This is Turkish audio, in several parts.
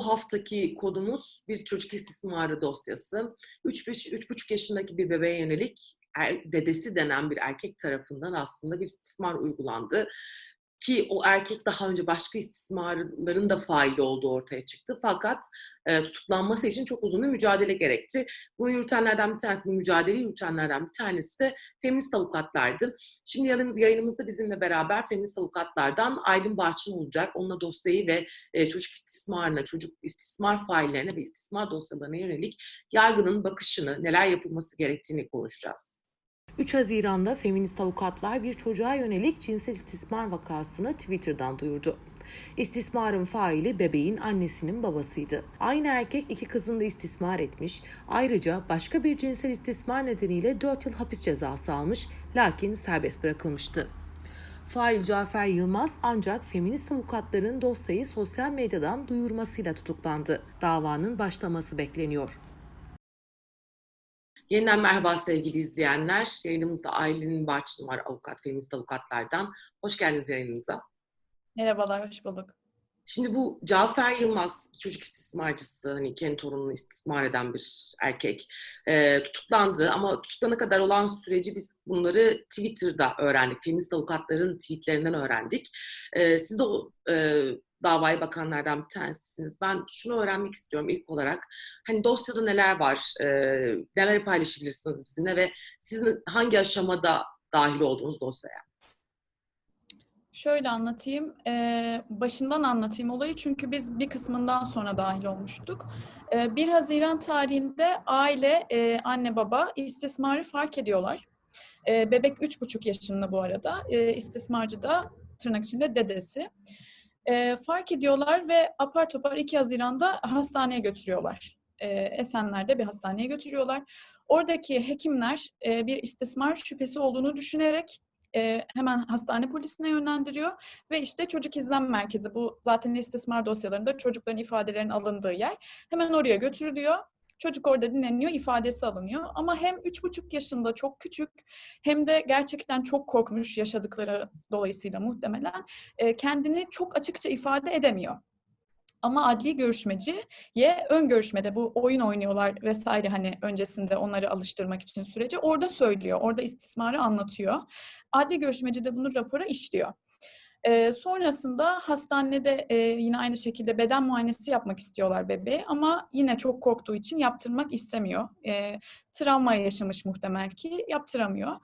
Bu haftaki kodumuz bir çocuk istismarı dosyası. 3,5 yaşındaki bir bebeğe yönelik er, dedesi denen bir erkek tarafından aslında bir istismar uygulandı ki o erkek daha önce başka istismarların da faili olduğu ortaya çıktı. Fakat e, tutuklanması için çok uzun bir mücadele gerekti. Bunu yürütenlerden bir tanesi, bu mücadele yürütenlerden bir tanesi de feminist avukatlardı. Şimdi yanımız, yayınımızda bizimle beraber feminist avukatlardan Aylin Barçın olacak. Onunla dosyayı ve e, çocuk istismarına, çocuk istismar faillerine ve istismar dosyalarına yönelik yargının bakışını, neler yapılması gerektiğini konuşacağız. 3 Haziran'da feminist avukatlar bir çocuğa yönelik cinsel istismar vakasını Twitter'dan duyurdu. İstismarın faili bebeğin annesinin babasıydı. Aynı erkek iki kızını da istismar etmiş, ayrıca başka bir cinsel istismar nedeniyle 4 yıl hapis cezası almış lakin serbest bırakılmıştı. Fail Cafer Yılmaz ancak feminist avukatların dosyayı sosyal medyadan duyurmasıyla tutuklandı. Davanın başlaması bekleniyor. Yeniden merhaba sevgili izleyenler. Yayınımızda Aylin Barçın var, avukat, feminist avukatlardan. Hoş geldiniz yayınımıza. Merhabalar, hoş bulduk. Şimdi bu Cafer Yılmaz, çocuk istismarcısı, hani kendi torununu istismar eden bir erkek, e, tutuklandı. Ama tutuklana kadar olan süreci biz bunları Twitter'da öğrendik. Feminist avukatların tweetlerinden öğrendik. E, siz de o e, davaya bakanlardan bir tanesiniz. Ben şunu öğrenmek istiyorum ilk olarak. Hani dosyada neler var, e, neler paylaşabilirsiniz bizimle ve sizin hangi aşamada dahil olduğunuz dosyaya? Şöyle anlatayım, ee, başından anlatayım olayı çünkü biz bir kısmından sonra dahil olmuştuk. Ee, 1 Haziran tarihinde aile, e, anne baba istismarı fark ediyorlar. E, bebek 3,5 yaşında bu arada, e, istismarcı da tırnak içinde dedesi. E, fark ediyorlar ve apar topar 2 Haziran'da hastaneye götürüyorlar. E, Esenler'de bir hastaneye götürüyorlar. Oradaki hekimler e, bir istismar şüphesi olduğunu düşünerek e, hemen hastane polisine yönlendiriyor ve işte çocuk izlem merkezi bu zaten istismar dosyalarında çocukların ifadelerinin alındığı yer hemen oraya götürülüyor. Çocuk orada dinleniyor, ifadesi alınıyor. Ama hem üç buçuk yaşında çok küçük hem de gerçekten çok korkmuş yaşadıkları dolayısıyla muhtemelen e, kendini çok açıkça ifade edemiyor. Ama adli görüşmeciye ön görüşmede bu oyun oynuyorlar vesaire hani öncesinde onları alıştırmak için süreci orada söylüyor. Orada istismarı anlatıyor. Adli görüşmeci de bunu rapora işliyor. E, sonrasında hastanede e, yine aynı şekilde beden muayenesi yapmak istiyorlar bebeğe ama yine çok korktuğu için yaptırmak istemiyor. E, travma yaşamış muhtemel ki yaptıramıyor.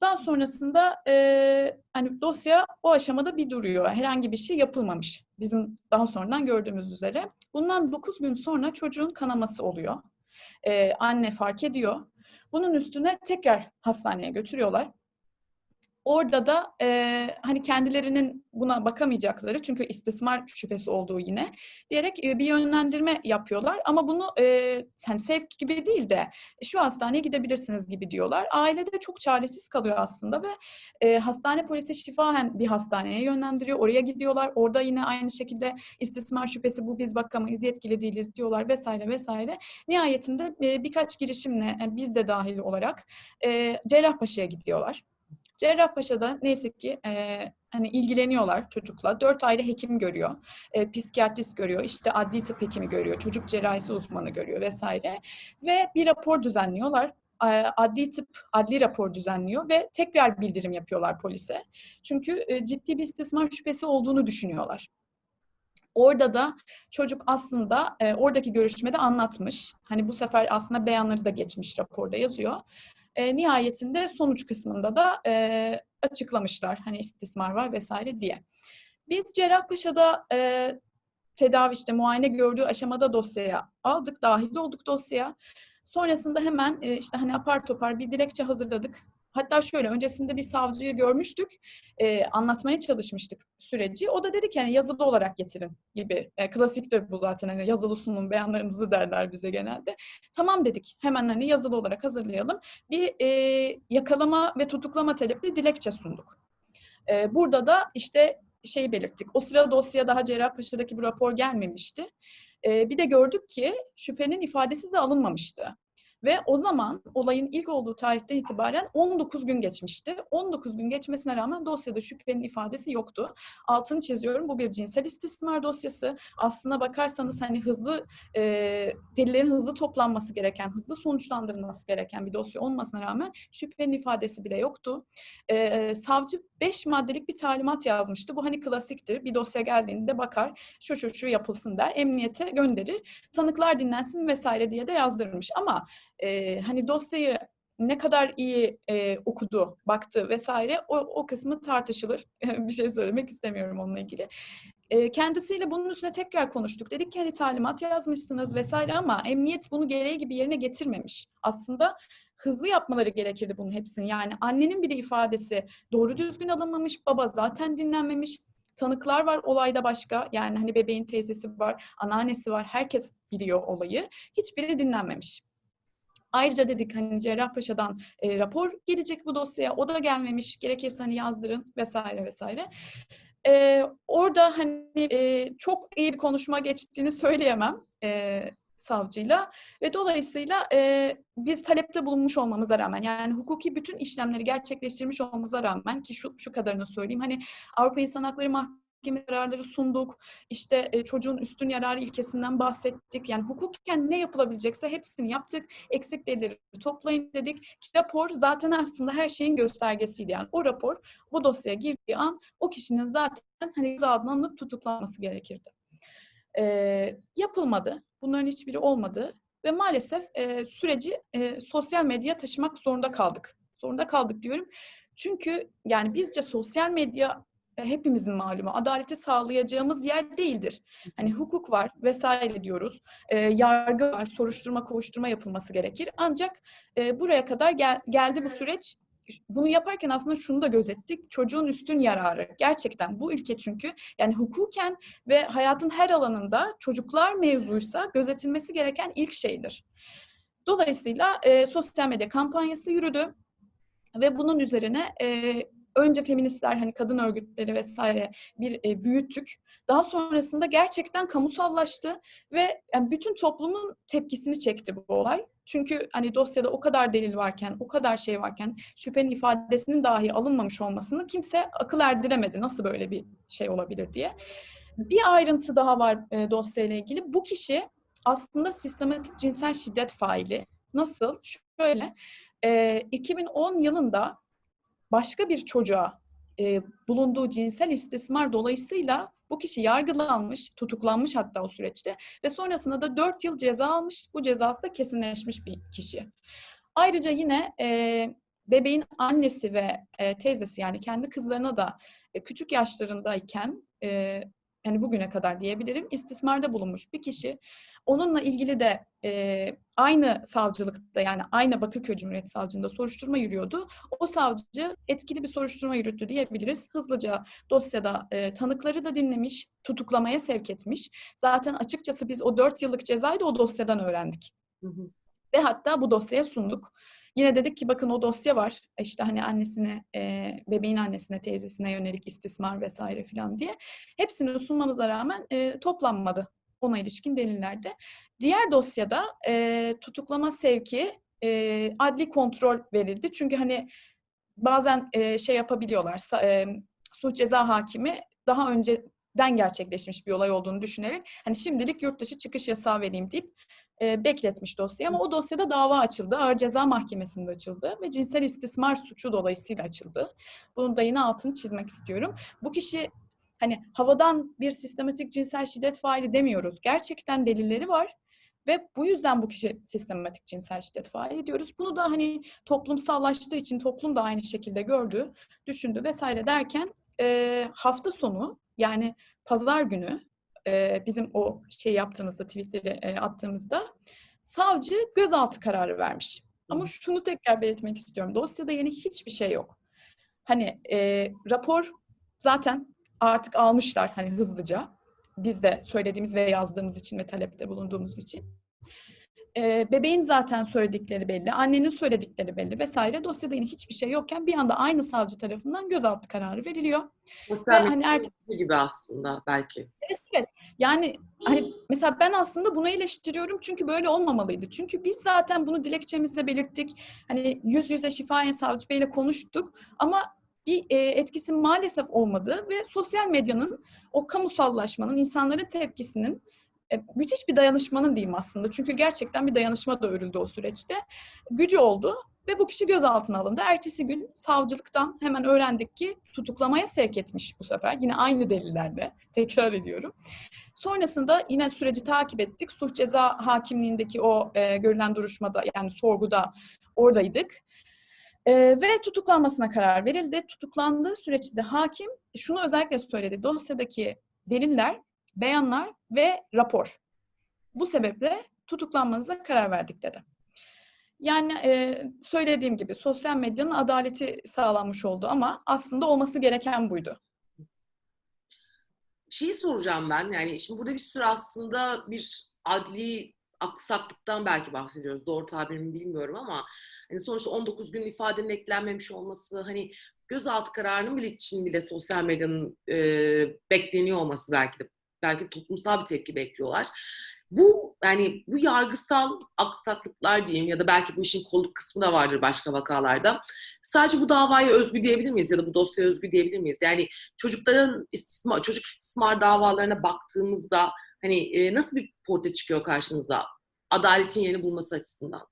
Daha sonrasında e, hani dosya o aşamada bir duruyor. Herhangi bir şey yapılmamış. Bizim daha sonradan gördüğümüz üzere. Bundan 9 gün sonra çocuğun kanaması oluyor. E, anne fark ediyor. Bunun üstüne tekrar hastaneye götürüyorlar. Orada da e, hani kendilerinin buna bakamayacakları çünkü istismar şüphesi olduğu yine diyerek e, bir yönlendirme yapıyorlar ama bunu e, hani sevk gibi değil de şu hastaneye gidebilirsiniz gibi diyorlar. Aile de çok çaresiz kalıyor aslında ve e, hastane polisi şifahen bir hastaneye yönlendiriyor. Oraya gidiyorlar. Orada yine aynı şekilde istismar şüphesi bu biz bakamayız, yetkili değiliz diyorlar vesaire vesaire. Nihayetinde e, birkaç girişimle yani biz de dahil olarak e, Cerrahpaşa'ya gidiyorlar. Cerrahpaşa'da neyse ki e, hani ilgileniyorlar çocukla. Dört ayrı hekim görüyor. E, psikiyatrist görüyor. işte adli tıp hekimi görüyor. Çocuk cerrahisi uzmanı görüyor vesaire. Ve bir rapor düzenliyorlar adli tıp adli rapor düzenliyor ve tekrar bildirim yapıyorlar polise. Çünkü e, ciddi bir istismar şüphesi olduğunu düşünüyorlar. Orada da çocuk aslında e, oradaki görüşmede anlatmış. Hani bu sefer aslında beyanları da geçmiş raporda yazıyor. E, nihayetinde sonuç kısmında da e, açıklamışlar. Hani istismar var vesaire diye. Biz Cerrahpaşa'da e, tedavi işte muayene gördüğü aşamada dosyaya aldık, dahil olduk dosyaya. Sonrasında hemen e, işte hani apar topar bir dilekçe hazırladık. Hatta şöyle öncesinde bir savcıyı görmüştük, e, anlatmaya çalışmıştık süreci. O da dedi ki hani yazılı olarak getirin gibi. E, klasiktir bu zaten hani yazılı sunum beyanlarınızı derler bize genelde. Tamam dedik hemen hani yazılı olarak hazırlayalım. Bir e, yakalama ve tutuklama talepli dilekçe sunduk. E, burada da işte şeyi belirttik. O sırada dosya daha Cerrahpaşa'daki bir rapor gelmemişti. E, bir de gördük ki şüphenin ifadesi de alınmamıştı. Ve o zaman olayın ilk olduğu tarihten itibaren 19 gün geçmişti. 19 gün geçmesine rağmen dosyada şüphenin ifadesi yoktu. Altını çiziyorum bu bir cinsel istismar dosyası. Aslına bakarsanız hani hızlı e, delillerin hızlı toplanması gereken, hızlı sonuçlandırılması gereken bir dosya olmasına rağmen şüphenin ifadesi bile yoktu. E, savcı 5 maddelik bir talimat yazmıştı. Bu hani klasiktir. Bir dosya geldiğinde bakar şu şu şu yapılsın der. Emniyete gönderir. Tanıklar dinlensin vesaire diye de yazdırmış. Ama e, hani dosyayı ne kadar iyi e, okudu, baktı vesaire o, o kısmı tartışılır. bir şey söylemek istemiyorum onunla ilgili. E, kendisiyle bunun üstüne tekrar konuştuk. Dedik ki hani talimat yazmışsınız vesaire ama emniyet bunu gereği gibi yerine getirmemiş. Aslında hızlı yapmaları gerekirdi bunun hepsini. Yani annenin bile ifadesi doğru düzgün alınmamış, baba zaten dinlenmemiş. Tanıklar var olayda başka. Yani hani bebeğin teyzesi var, anneannesi var. Herkes biliyor olayı. Hiçbiri dinlenmemiş. Ayrıca dedik hani Cerrahpaşa'dan e, rapor gelecek bu dosyaya. O da gelmemiş. Gerekirse hani yazdırın vesaire vesaire. E, orada hani e, çok iyi bir konuşma geçtiğini söyleyemem e, savcıyla ve dolayısıyla e, biz talepte bulunmuş olmamıza rağmen yani hukuki bütün işlemleri gerçekleştirmiş olmamıza rağmen ki şu, şu kadarını söyleyeyim hani Avrupa İnsan Hakları Mahkemesi kararları sunduk. İşte e, çocuğun üstün yararı ilkesinden bahsettik. Yani hukuken ne yapılabilecekse hepsini yaptık. Eksik delilleri toplayın dedik. Rapor zaten aslında her şeyin göstergesiydi. Yani o rapor bu dosyaya girdiği an o kişinin zaten hani gözaltına alınıp tutuklanması gerekirdi. E, yapılmadı. Bunların hiçbiri olmadı. Ve maalesef e, süreci e, sosyal medyaya taşımak zorunda kaldık. Zorunda kaldık diyorum. Çünkü yani bizce sosyal medya hepimizin malumu adaleti sağlayacağımız yer değildir. Hani hukuk var vesaire diyoruz. E, yargı var, soruşturma, kovuşturma yapılması gerekir. Ancak e, buraya kadar gel, geldi bu süreç. Bunu yaparken aslında şunu da gözettik. Çocuğun üstün yararı. Gerçekten bu ülke çünkü yani hukuken ve hayatın her alanında çocuklar mevzuysa gözetilmesi gereken ilk şeydir. Dolayısıyla e, sosyal medya kampanyası yürüdü ve bunun üzerine e, önce feministler hani kadın örgütleri vesaire bir e, büyüttük. Daha sonrasında gerçekten kamusallaştı ve yani bütün toplumun tepkisini çekti bu olay. Çünkü hani dosyada o kadar delil varken, o kadar şey varken şüphenin ifadesinin dahi alınmamış olmasını kimse akıl erdiremedi. Nasıl böyle bir şey olabilir diye. Bir ayrıntı daha var e, dosyayla ilgili. Bu kişi aslında sistematik cinsel şiddet faili. Nasıl? Şöyle, e, 2010 yılında başka bir çocuğa e, bulunduğu cinsel istismar dolayısıyla bu kişi yargılanmış, tutuklanmış hatta o süreçte ve sonrasında da 4 yıl ceza almış. Bu cezası da kesinleşmiş bir kişi. Ayrıca yine e, bebeğin annesi ve e, teyzesi yani kendi kızlarına da e, küçük yaşlarındayken e, yani bugüne kadar diyebilirim istismarda bulunmuş bir kişi. Onunla ilgili de e, aynı savcılıkta yani aynı Bakırköy Cumhuriyet Savcılığında soruşturma yürüyordu. O savcı etkili bir soruşturma yürüttü diyebiliriz. Hızlıca dosyada e, tanıkları da dinlemiş, tutuklamaya sevk etmiş. Zaten açıkçası biz o dört yıllık cezayı da o dosyadan öğrendik. Hı hı. Ve hatta bu dosyaya sunduk. Yine dedik ki bakın o dosya var. İşte hani annesine, e, bebeğin annesine, teyzesine yönelik istismar vesaire filan diye. Hepsini sunmamıza rağmen e, toplanmadı ona ilişkin delillerde. Diğer dosyada e, tutuklama sevki e, adli kontrol verildi. Çünkü hani bazen e, şey yapabiliyorlar. E, suç ceza hakimi daha önceden gerçekleşmiş bir olay olduğunu düşünerek hani şimdilik yurt dışı çıkış yasağı vereyim deyip e, bekletmiş dosyayı ama o dosyada dava açıldı. Ağır Ceza Mahkemesi'nde açıldı ve cinsel istismar suçu dolayısıyla açıldı. Bunun da yine altını çizmek istiyorum. Bu kişi hani havadan bir sistematik cinsel şiddet faili demiyoruz. Gerçekten delilleri var ve bu yüzden bu kişi sistematik cinsel şiddet faili diyoruz. Bunu da hani toplumsallaştığı için toplum da aynı şekilde gördü, düşündü vesaire derken e, hafta sonu yani pazar günü e, bizim o şey yaptığımızda, tweetleri e, attığımızda savcı gözaltı kararı vermiş. Ama şunu tekrar belirtmek istiyorum. Dosyada yeni hiçbir şey yok. Hani e, rapor zaten artık almışlar hani hızlıca. Biz de söylediğimiz ve yazdığımız için ve talepte bulunduğumuz için. E, bebeğin zaten söyledikleri belli, annenin söyledikleri belli vesaire. Dosyada yine hiçbir şey yokken bir anda aynı savcı tarafından gözaltı kararı veriliyor. Sosyal Ve hani ertesi gibi aslında belki. Yani hani mesela ben aslında bunu eleştiriyorum çünkü böyle olmamalıydı. Çünkü biz zaten bunu dilekçemizde belirttik. Hani yüz yüze Şifayen Savcı Bey'le konuştuk ama bir etkisi maalesef olmadı ve sosyal medyanın o kamusallaşmanın, insanların tepkisinin e, müthiş bir dayanışmanın diyeyim aslında. Çünkü gerçekten bir dayanışma da örüldü o süreçte. Gücü oldu ve bu kişi gözaltına alındı. Ertesi gün savcılıktan hemen öğrendik ki tutuklamaya sevk etmiş bu sefer. Yine aynı delillerle tekrar ediyorum. Sonrasında yine süreci takip ettik. Suç ceza hakimliğindeki o e, görülen duruşmada yani sorguda oradaydık. E, ve tutuklanmasına karar verildi. Tutuklandığı süreçte hakim şunu özellikle söyledi. Dosyadaki deliller, beyanlar ve rapor. Bu sebeple tutuklanmanıza karar verdik dedi. Yani e, söylediğim gibi sosyal medyanın adaleti sağlanmış oldu ama aslında olması gereken buydu. Şeyi soracağım ben yani şimdi burada bir sürü aslında bir adli aksaklıktan belki bahsediyoruz. Doğru tabirimi bilmiyorum ama hani sonuçta 19 gün ifadenin eklenmemiş olması hani gözaltı kararının bile için bile sosyal medyanın e, bekleniyor olması belki de belki toplumsal bir tepki bekliyorlar. Bu yani bu yargısal aksaklıklar diyeyim ya da belki bu işin kolluk kısmı da vardır başka vakalarda. Sadece bu davaya özgü diyebilir miyiz ya da bu dosyaya özgü diyebilir miyiz? Yani çocukların istismar, çocuk istismar davalarına baktığımızda hani e, nasıl bir portre çıkıyor karşımıza adaletin yerini bulması açısından?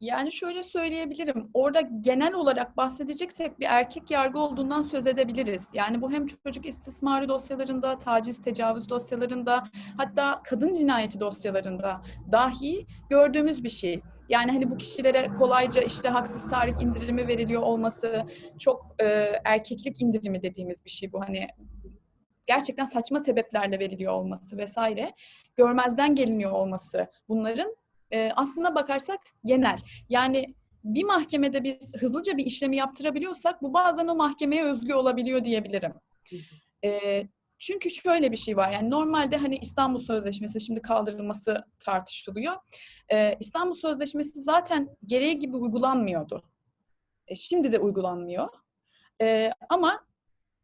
Yani şöyle söyleyebilirim. Orada genel olarak bahsedeceksek bir erkek yargı olduğundan söz edebiliriz. Yani bu hem çocuk istismarı dosyalarında, taciz, tecavüz dosyalarında, hatta kadın cinayeti dosyalarında dahi gördüğümüz bir şey. Yani hani bu kişilere kolayca işte haksız tarih indirimi veriliyor olması, çok e, erkeklik indirimi dediğimiz bir şey bu. Hani gerçekten saçma sebeplerle veriliyor olması vesaire, görmezden geliniyor olması bunların e, aslında bakarsak genel. Yani bir mahkemede biz hızlıca bir işlemi yaptırabiliyorsak bu bazen o mahkemeye özgü olabiliyor diyebilirim. E, çünkü şöyle bir şey var. Yani normalde hani İstanbul Sözleşmesi şimdi kaldırılması tartışılıyor. E, İstanbul Sözleşmesi zaten gereği gibi uygulanmıyordu. E, şimdi de uygulanmıyor. E, ama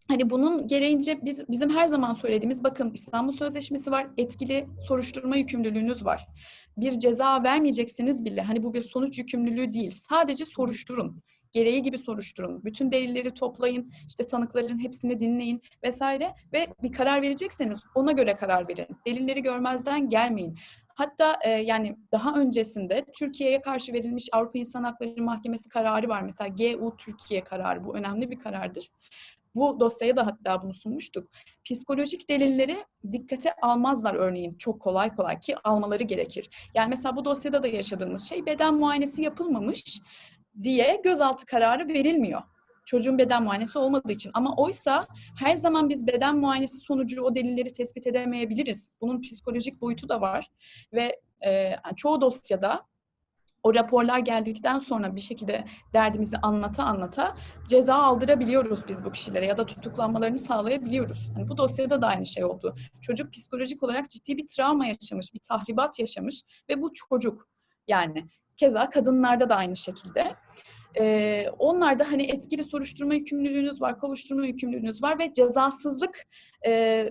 Hani bunun gereğince biz bizim her zaman söylediğimiz bakın İstanbul Sözleşmesi var, etkili soruşturma yükümlülüğünüz var. Bir ceza vermeyeceksiniz bile. Hani bu bir sonuç yükümlülüğü değil. Sadece soruşturun. Gereği gibi soruşturun. Bütün delilleri toplayın. işte tanıkların hepsini dinleyin vesaire ve bir karar verecekseniz ona göre karar verin. Delilleri görmezden gelmeyin. Hatta e, yani daha öncesinde Türkiye'ye karşı verilmiş Avrupa İnsan Hakları Mahkemesi kararı var. Mesela GU Türkiye kararı. Bu önemli bir karardır. Bu dosyaya da hatta bunu sunmuştuk. Psikolojik delilleri dikkate almazlar örneğin çok kolay kolay ki almaları gerekir. Yani mesela bu dosyada da yaşadığımız şey beden muayenesi yapılmamış diye gözaltı kararı verilmiyor. Çocuğun beden muayenesi olmadığı için. Ama oysa her zaman biz beden muayenesi sonucu o delilleri tespit edemeyebiliriz. Bunun psikolojik boyutu da var. Ve e, çoğu dosyada o raporlar geldikten sonra bir şekilde derdimizi anlata anlata ceza aldırabiliyoruz biz bu kişilere ya da tutuklanmalarını sağlayabiliyoruz. Hani bu dosyada da aynı şey oldu. Çocuk psikolojik olarak ciddi bir travma yaşamış, bir tahribat yaşamış ve bu çocuk yani keza kadınlarda da aynı şekilde. Ee, onlarda hani etkili soruşturma yükümlülüğünüz var, kovuşturma yükümlülüğünüz var ve cezasızlık e,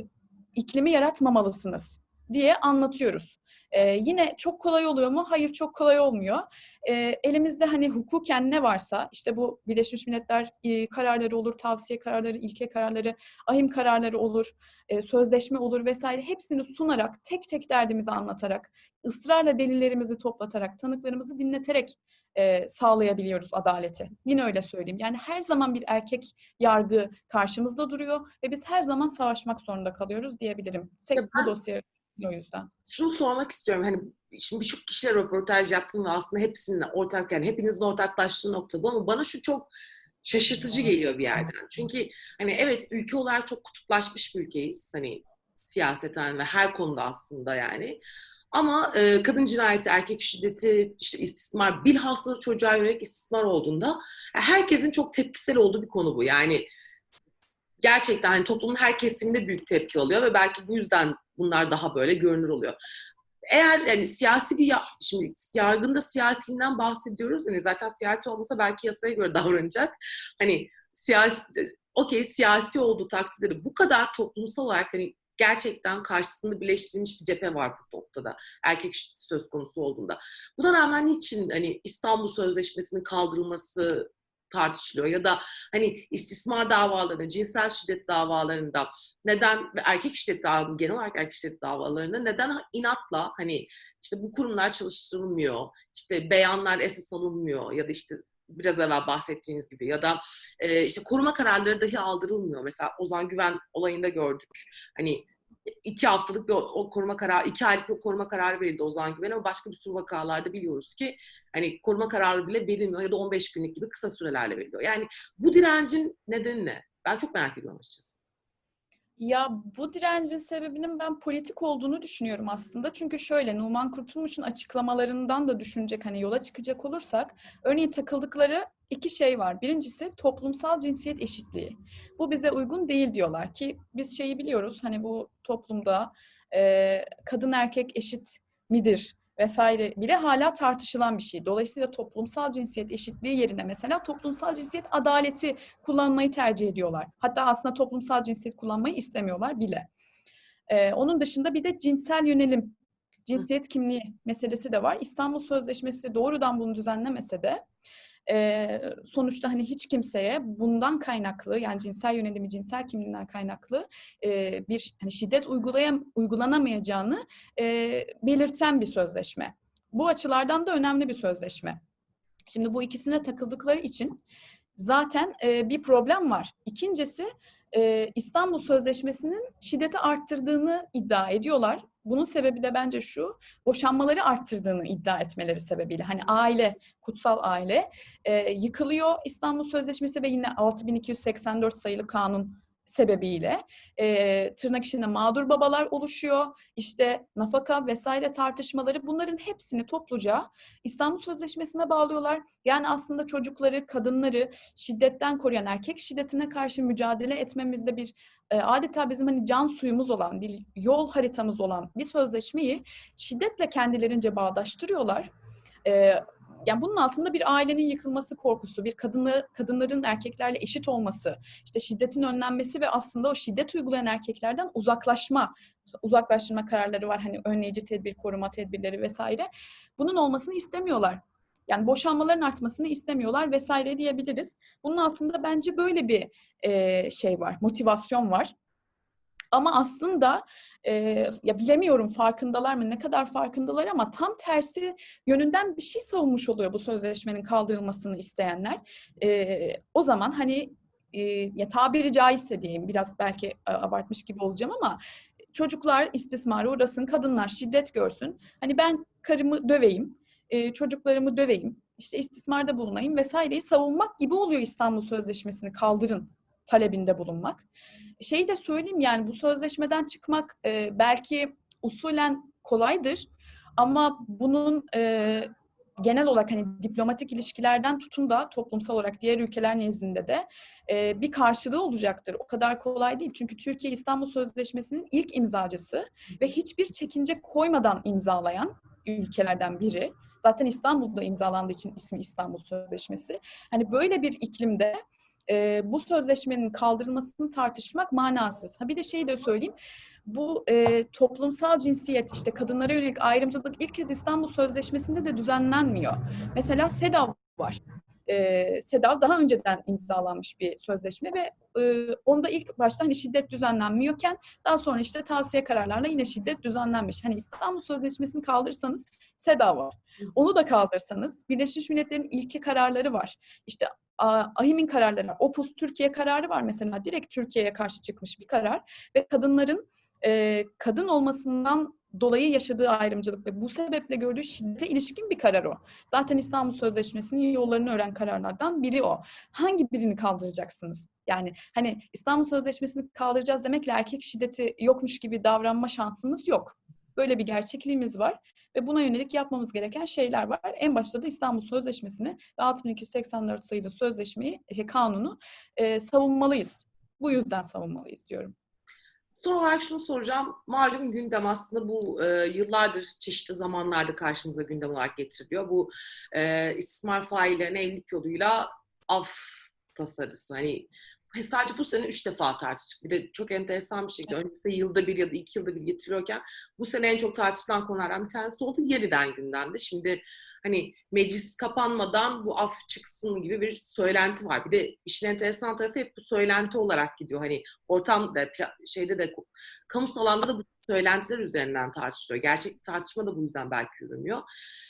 iklimi yaratmamalısınız diye anlatıyoruz. Ee, yine çok kolay oluyor mu? Hayır çok kolay olmuyor. Ee, elimizde hani hukuken ne varsa işte bu Birleşmiş Milletler e, kararları olur, tavsiye kararları, ilke kararları, ahim kararları olur, e, sözleşme olur vesaire hepsini sunarak, tek tek derdimizi anlatarak, ısrarla delillerimizi toplatarak, tanıklarımızı dinleterek e, sağlayabiliyoruz adaleti. Yine öyle söyleyeyim. Yani her zaman bir erkek yargı karşımızda duruyor ve biz her zaman savaşmak zorunda kalıyoruz diyebilirim. Tek bu dosya o yüzden. Şunu sormak istiyorum. Hani şimdi birçok kişiyle röportaj yaptım ve aslında hepsinin ortak yani hepinizin ortaklaştığı nokta bu ama bana şu çok şaşırtıcı geliyor bir yerden. Çünkü hani evet ülke olarak çok kutuplaşmış bir ülkeyiz. Hani siyaseten ve her konuda aslında yani. Ama e, kadın cinayeti, erkek şiddeti, işte istismar, bilhassa çocuğa yönelik istismar olduğunda herkesin çok tepkisel olduğu bir konu bu. Yani gerçekten hani toplumun her kesiminde büyük tepki oluyor ve belki bu yüzden bunlar daha böyle görünür oluyor. eğer yani siyasi bir ya- şimdi yargında siyasinden bahsediyoruz hani zaten siyasi olmasa belki yasaya göre davranacak hani siyasi okey siyasi olduğu takdirde de bu kadar toplumsal olarak hani gerçekten karşısında birleştirilmiş bir cephe var bu noktada erkek şiddeti söz konusu olduğunda. Buna rağmen niçin hani İstanbul Sözleşmesi'nin kaldırılması tartışılıyor ya da hani istismar davalarında, cinsel şiddet davalarında neden erkek şiddet davalarında, genel olarak erkek şiddet davalarında neden inatla hani işte bu kurumlar çalıştırılmıyor, işte beyanlar esas alınmıyor ya da işte biraz evvel bahsettiğiniz gibi ya da e, işte koruma kararları dahi aldırılmıyor. Mesela Ozan Güven olayında gördük. Hani iki haftalık bir o, koruma kararı, iki aylık bir koruma kararı verildi Ozan Güven ama başka bir sürü vakalarda biliyoruz ki hani koruma kararı bile verilmiyor ya da 15 günlük gibi kısa sürelerle veriliyor. Yani bu direncin nedeni ne? Ben çok merak ediyorum açıkçası. Ya bu direncin sebebinin ben politik olduğunu düşünüyorum aslında. Çünkü şöyle Numan Kurtulmuş'un açıklamalarından da düşünecek hani yola çıkacak olursak örneğin takıldıkları iki şey var. Birincisi toplumsal cinsiyet eşitliği. Bu bize uygun değil diyorlar ki biz şeyi biliyoruz hani bu toplumda e, kadın erkek eşit midir vesaire bile hala tartışılan bir şey. Dolayısıyla toplumsal cinsiyet eşitliği yerine mesela toplumsal cinsiyet adaleti kullanmayı tercih ediyorlar. Hatta aslında toplumsal cinsiyet kullanmayı istemiyorlar bile. Ee, onun dışında bir de cinsel yönelim, cinsiyet kimliği meselesi de var. İstanbul Sözleşmesi doğrudan bunu düzenlemese de sonuçta hani hiç kimseye bundan kaynaklı yani cinsel yönelimi, cinsel kimliğinden kaynaklı bir hani şiddet uygulayam uygulanamayacağını belirten bir sözleşme. Bu açılardan da önemli bir sözleşme. Şimdi bu ikisine takıldıkları için zaten bir problem var. İkincisi İstanbul Sözleşmesi'nin şiddeti arttırdığını iddia ediyorlar. Bunun sebebi de bence şu, boşanmaları arttırdığını iddia etmeleri sebebiyle. Hani aile, kutsal aile e, yıkılıyor İstanbul Sözleşmesi ve yine 6284 sayılı kanun sebebiyle e, tırnak içinde mağdur babalar oluşuyor. İşte nafaka vesaire tartışmaları bunların hepsini topluca İstanbul Sözleşmesi'ne bağlıyorlar. Yani aslında çocukları, kadınları şiddetten koruyan, erkek şiddetine karşı mücadele etmemizde bir e, adeta bizim hani can suyumuz olan, bir yol haritamız olan bir sözleşmeyi şiddetle kendilerince bağdaştırıyorlar. E, yani bunun altında bir ailenin yıkılması korkusu, bir kadınlar, kadınların erkeklerle eşit olması, işte şiddetin önlenmesi ve aslında o şiddet uygulayan erkeklerden uzaklaşma, uzaklaştırma kararları var. Hani önleyici tedbir, koruma tedbirleri vesaire. Bunun olmasını istemiyorlar. Yani boşanmaların artmasını istemiyorlar vesaire diyebiliriz. Bunun altında bence böyle bir e, şey var, motivasyon var. Ama aslında e, ya bilemiyorum farkındalar mı, ne kadar farkındalar ama tam tersi yönünden bir şey savunmuş oluyor bu sözleşmenin kaldırılmasını isteyenler. E, o zaman hani e, ya tabiri caizse diyeyim biraz belki abartmış gibi olacağım ama çocuklar istismara uğrasın, kadınlar şiddet görsün. Hani ben karımı döveyim, e, çocuklarımı döveyim, işte istismarda bulunayım vesaireyi savunmak gibi oluyor İstanbul Sözleşmesi'ni kaldırın talebinde bulunmak. Şeyi de söyleyeyim yani bu sözleşmeden çıkmak e, belki usulen kolaydır ama bunun e, genel olarak hani diplomatik ilişkilerden tutun da toplumsal olarak diğer ülkeler nezdinde de e, bir karşılığı olacaktır. O kadar kolay değil. Çünkü Türkiye İstanbul Sözleşmesi'nin ilk imzacısı ve hiçbir çekince koymadan imzalayan ülkelerden biri. Zaten İstanbul'da imzalandığı için ismi İstanbul Sözleşmesi. Hani böyle bir iklimde e, bu sözleşmenin kaldırılmasını tartışmak manasız. Ha bir de şeyi de söyleyeyim. Bu e, toplumsal cinsiyet işte kadınlara yönelik ayrımcılık ilk kez İstanbul Sözleşmesi'nde de düzenlenmiyor. Mesela SEDAV var. E, SEDAV daha önceden imzalanmış bir sözleşme ve e, onda ilk başta hani şiddet düzenlenmiyorken daha sonra işte tavsiye kararlarla yine şiddet düzenlenmiş. Hani İstanbul Sözleşmesi'ni kaldırırsanız SEDAV var. Onu da kaldırsanız Birleşmiş Milletler'in ilki kararları var. İşte AHİM'in kararları var. Opus Türkiye kararı var mesela. Direkt Türkiye'ye karşı çıkmış bir karar. Ve kadınların e, kadın olmasından dolayı yaşadığı ayrımcılık ve bu sebeple gördüğü şiddete ilişkin bir karar o. Zaten İstanbul Sözleşmesi'nin yollarını öğren kararlardan biri o. Hangi birini kaldıracaksınız? Yani hani İstanbul Sözleşmesi'ni kaldıracağız demekle erkek şiddeti yokmuş gibi davranma şansımız yok. Böyle bir gerçekliğimiz var ve buna yönelik yapmamız gereken şeyler var. En başta da İstanbul Sözleşmesi'ni ve 6284 sayılı sözleşmeyi, şey, kanunu e, savunmalıyız. Bu yüzden savunmalıyız diyorum. Son olarak şunu soracağım. Malum gündem aslında bu e, yıllardır çeşitli zamanlarda karşımıza gündem olarak getiriliyor. Bu e, istismar faillerine evlilik yoluyla af tasarısı. Hani sadece bu sene üç defa tartıştık. Bir de çok enteresan bir şekilde öncesinde yılda bir ya da iki yılda bir getiriliyorken bu sene en çok tartışılan konulardan bir tanesi oldu. Yeniden gündemde. Şimdi hani meclis kapanmadan bu af çıksın gibi bir söylenti var. Bir de işin enteresan tarafı hep bu söylenti olarak gidiyor. Hani ortamda şeyde de kamusal alanda da bu söylentiler üzerinden tartışılıyor. Gerçek tartışma da bu yüzden belki yürümüyor.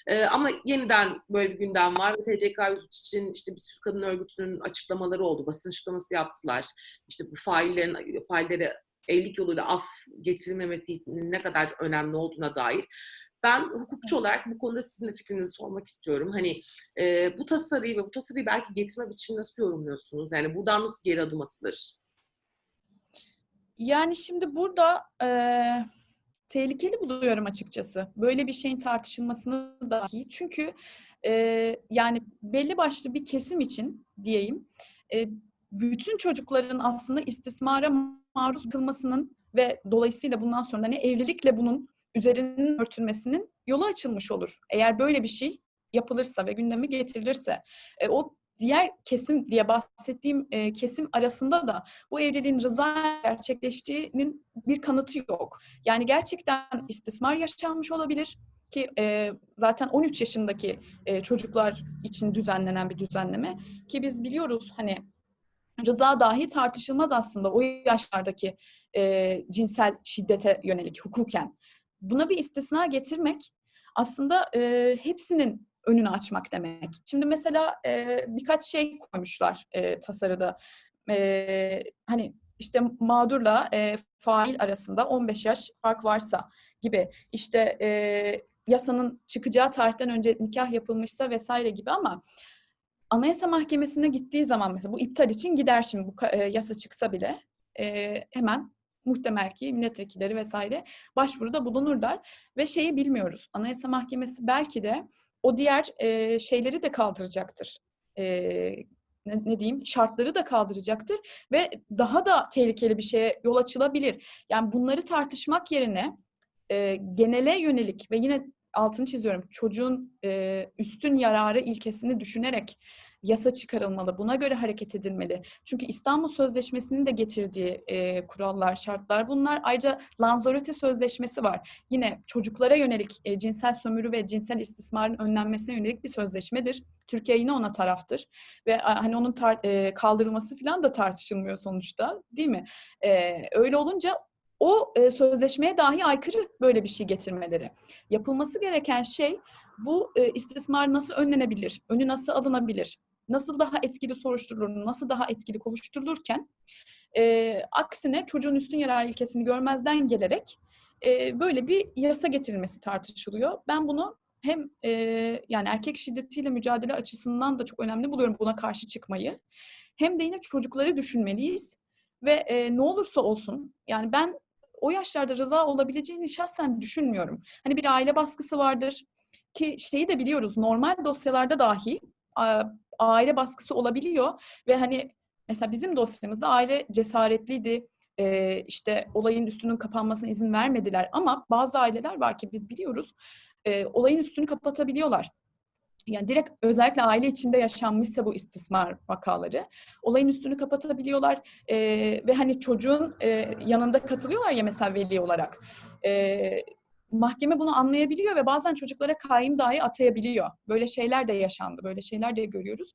Ee, ama yeniden böyle bir gündem var. TCK 103 için işte bir sürü kadın örgütünün açıklamaları oldu. Basın açıklaması yaptılar. İşte bu faillerin faillere evlilik yoluyla af getirilmemesinin ne kadar önemli olduğuna dair. Ben hukukçu olarak bu konuda sizin de fikrinizi sormak istiyorum. Hani e, bu tasarıyı ve bu tasarıyı belki getirme biçimini nasıl yorumluyorsunuz? Yani buradan nasıl geri adım atılır? Yani şimdi burada e, tehlikeli buluyorum açıkçası. Böyle bir şeyin tartışılmasını dahi. Çünkü e, yani belli başlı bir kesim için diyeyim, e, bütün çocukların aslında istismara maruz kılmasının ve dolayısıyla bundan sonra hani evlilikle bunun üzerinin örtülmesinin yolu açılmış olur. Eğer böyle bir şey yapılırsa ve gündeme getirilirse. E, o diğer kesim diye bahsettiğim e, kesim arasında da bu evliliğin rıza gerçekleştiğinin bir kanıtı yok. Yani gerçekten istismar yaşanmış olabilir ki e, zaten 13 yaşındaki e, çocuklar için düzenlenen bir düzenleme ki biz biliyoruz hani rıza dahi tartışılmaz aslında o yaşlardaki e, cinsel şiddete yönelik hukuken. Buna bir istisna getirmek aslında e, hepsinin önünü açmak demek. Şimdi mesela e, birkaç şey koymuşlar e, tasarıda. E, hani işte mağdurla e, fail arasında 15 yaş fark varsa gibi işte e, yasanın çıkacağı tarihten önce nikah yapılmışsa vesaire gibi ama Anayasa Mahkemesi'ne gittiği zaman mesela bu iptal için gider şimdi bu e, yasa çıksa bile e, hemen muhtemel ki milletvekilleri vesaire başvuruda bulunurlar ve şeyi bilmiyoruz. Anayasa Mahkemesi belki de o diğer e, şeyleri de kaldıracaktır. E, ne, ne diyeyim şartları da kaldıracaktır ve daha da tehlikeli bir şeye yol açılabilir. Yani bunları tartışmak yerine e, genele yönelik ve yine altını çiziyorum çocuğun e, üstün yararı ilkesini düşünerek yasa çıkarılmalı. Buna göre hareket edilmeli. Çünkü İstanbul Sözleşmesi'nin de getirdiği e, kurallar, şartlar bunlar. Ayrıca Lanzarote Sözleşmesi var. Yine çocuklara yönelik e, cinsel sömürü ve cinsel istismarın önlenmesine yönelik bir sözleşmedir. Türkiye yine ona taraftır. Ve hani onun tar- e, kaldırılması falan da tartışılmıyor sonuçta değil mi? E, öyle olunca o e, sözleşmeye dahi aykırı böyle bir şey getirmeleri. Yapılması gereken şey bu e, istismar nasıl önlenebilir, önü nasıl alınabilir, nasıl daha etkili soruşturulur, nasıl daha etkili kovuşturulurken e, aksine çocuğun üstün yarar ilkesini görmezden gelerek e, böyle bir yasa getirilmesi tartışılıyor. Ben bunu hem e, yani erkek şiddetiyle mücadele açısından da çok önemli buluyorum buna karşı çıkmayı. Hem de yine çocukları düşünmeliyiz ve e, ne olursa olsun yani ben o yaşlarda rıza olabileceğini şahsen düşünmüyorum. Hani bir aile baskısı vardır ki şeyi de biliyoruz normal dosyalarda dahi aile baskısı olabiliyor ve hani mesela bizim dosyamızda aile cesaretliydi, e, işte olayın üstünün kapanmasına izin vermediler ama bazı aileler var ki biz biliyoruz e, olayın üstünü kapatabiliyorlar. Yani direkt özellikle aile içinde yaşanmışsa bu istismar vakaları olayın üstünü kapatabiliyorlar e, ve hani çocuğun e, yanında katılıyorlar ya mesela veli olarak. E, mahkeme bunu anlayabiliyor ve bazen çocuklara kayyum dahi atayabiliyor. Böyle şeyler de yaşandı, böyle şeyler de görüyoruz.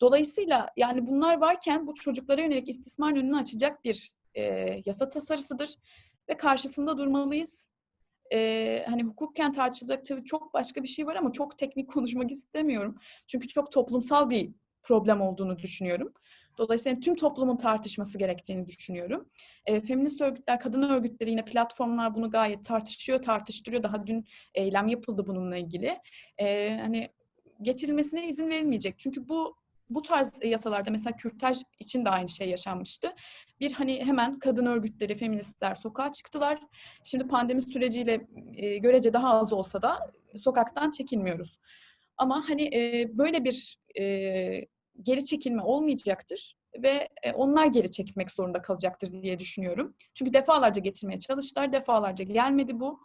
Dolayısıyla yani bunlar varken bu çocuklara yönelik istismar önünü açacak bir e, yasa tasarısıdır ve karşısında durmalıyız. E, hani hukukken tartışılacak tabii çok başka bir şey var ama çok teknik konuşmak istemiyorum. Çünkü çok toplumsal bir problem olduğunu düşünüyorum. Dolayısıyla tüm toplumun tartışması gerektiğini düşünüyorum. E, feminist örgütler, kadın örgütleri yine platformlar bunu gayet tartışıyor, tartıştırıyor. Daha dün eylem yapıldı bununla ilgili. E, hani getirilmesine izin verilmeyecek. Çünkü bu bu tarz yasalarda mesela kürtaj için de aynı şey yaşanmıştı. Bir hani hemen kadın örgütleri, feministler sokağa çıktılar. Şimdi pandemi süreciyle e, görece daha az olsa da sokaktan çekinmiyoruz. Ama hani e, böyle bir e, geri çekilme olmayacaktır. ve e, onlar geri çekmek zorunda kalacaktır diye düşünüyorum. Çünkü defalarca getirmeye çalıştılar, defalarca gelmedi bu.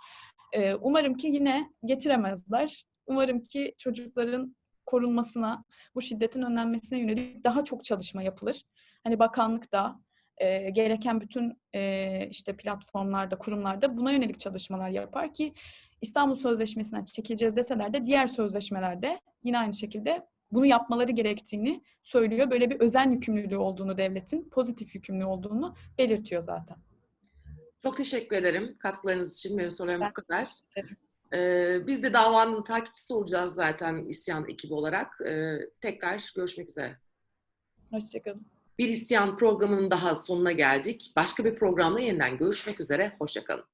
E, umarım ki yine getiremezler. Umarım ki çocukların korunmasına, bu şiddetin önlenmesine yönelik daha çok çalışma yapılır. Hani bakanlık da e, gereken bütün e, işte platformlarda, kurumlarda buna yönelik çalışmalar yapar ki İstanbul Sözleşmesi'nden çekileceğiz deseler de diğer sözleşmelerde yine aynı şekilde bunu yapmaları gerektiğini söylüyor. Böyle bir özen yükümlülüğü olduğunu devletin, pozitif yükümlü olduğunu belirtiyor zaten. Çok teşekkür ederim katkılarınız için. Benim sorularım Ben bu kadar. Ee, biz de davanın takipçisi olacağız zaten isyan ekibi olarak. Ee, tekrar görüşmek üzere. Hoşçakalın. Bir isyan programının daha sonuna geldik. Başka bir programla yeniden görüşmek üzere. Hoşçakalın.